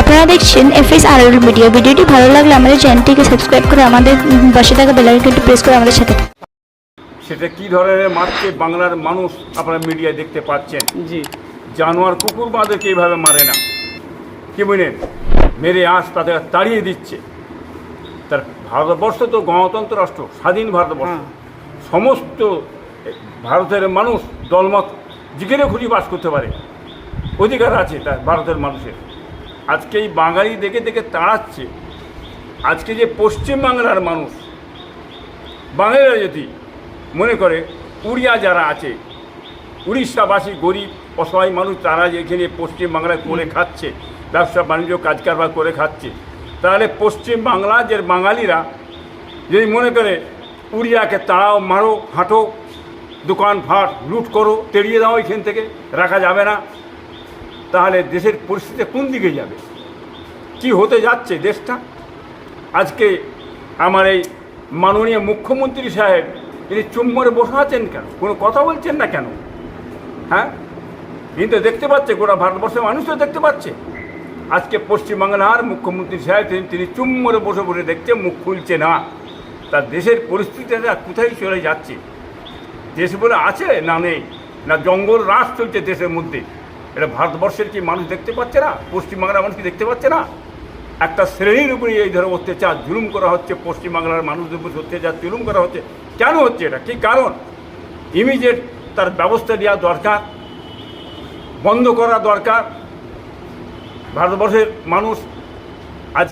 আপনারা দেখছেন এফএস আর মিডিয়া। ভিডিওটি ভালো লাগলে আমাদের চ্যানেলটিকে সাবস্ক্রাইব করে আমাদের পাশে থাকা বেলাইকনটি প্রেস করে আমাদের সাথে সেটা কি ধরনের মারছে বাংলার মানুষ আপনারা মিডিয়ায় দেখতে পাচ্ছেন? জি। জানোয়ার কুকুর বাঁধেকে এইভাবে মারে না। কি বুঝলেন মেরে আজ তাদের তাড়িয়ে দিচ্ছে। তার ভারতবর্ষ তো গণতন্ত্র রাষ্ট্র স্বাধীন ভারতবর্ষ। হ্যাঁ। সমস্ত ভারতের মানুষ দলমত যেখানে খুঁজি বাস করতে পারে। অধিকার আছে তার ভারতের মানুষের। আজকে এই বাঙালি দেখে দেখে তাড়াচ্ছে। আজকে যে পশ্চিম বাংলার মানুষ বাঙালিরা যদি মনে করে উড়িয়া যারা আছে, উড়িষ্যাবাসী গরিব, অসহায় মানুষ, তারা যে এখানে পশ্চিম বাংলায় করে খাচ্ছে, ব্যবসা বাণিজ্য, কাজ কারবার করে খাচ্ছে, তাহলে পশ্চিম বাংলা যে বাঙালিরা, যদি মনে করে উড়িয়াকে তাড়াও, মারো, হাঁটো দোকান ফাট লুট করো, তেড়িয়ে দাও এখান থেকে, রাখা যাবে না। তাহলে দেশের পরিস্থিতি কোন দিকে যাবে? কি হতে যাচ্ছে দেশটা? আজকে আমার এই মাননীয় মুখ্যমন্ত্রী সাহেব, তিনি চুম্বরে বসে আছেন কেন? কোনো কথা বলছেন না কেন? হ্যাঁ? তিনি তো দেখতে পাচ্ছে, গোটা ভারতবর্ষের মানুষ তো দেখতে পাচ্ছে। আজকে পশ্চিমবাংলার মুখ্যমন্ত্রী সাহেব, তিনি তিনি চুম্বরে বসে বসে দেখছে, মুখ খুলছে না। তার দেশের পরিস্থিতিটা কোথায় চলে যাচ্ছে? দেশ বলে আছে না নেই? না জঙ্গল রাস চলছে দেশের মধ্যে? এটা ভারতবর্ষের কি মানুষ দেখতে পাচ্ছে না? পশ্চিমবাংলার মানুষ কি দেখতে পাচ্ছে না? একটা শ্রেণির উপরে এই ধরো অত্যাচার জুলুম করা হচ্ছে, পশ্চিমবাংলার মানুষদের উপর অত্যাচার জুলুম করা হচ্ছে। কেন হচ্ছে এটা? কী কারণ? ইমিডিয়েট তার ব্যবস্থা দেওয়া দরকার, বন্ধ করা দরকার। ভারতবর্ষের মানুষ আজ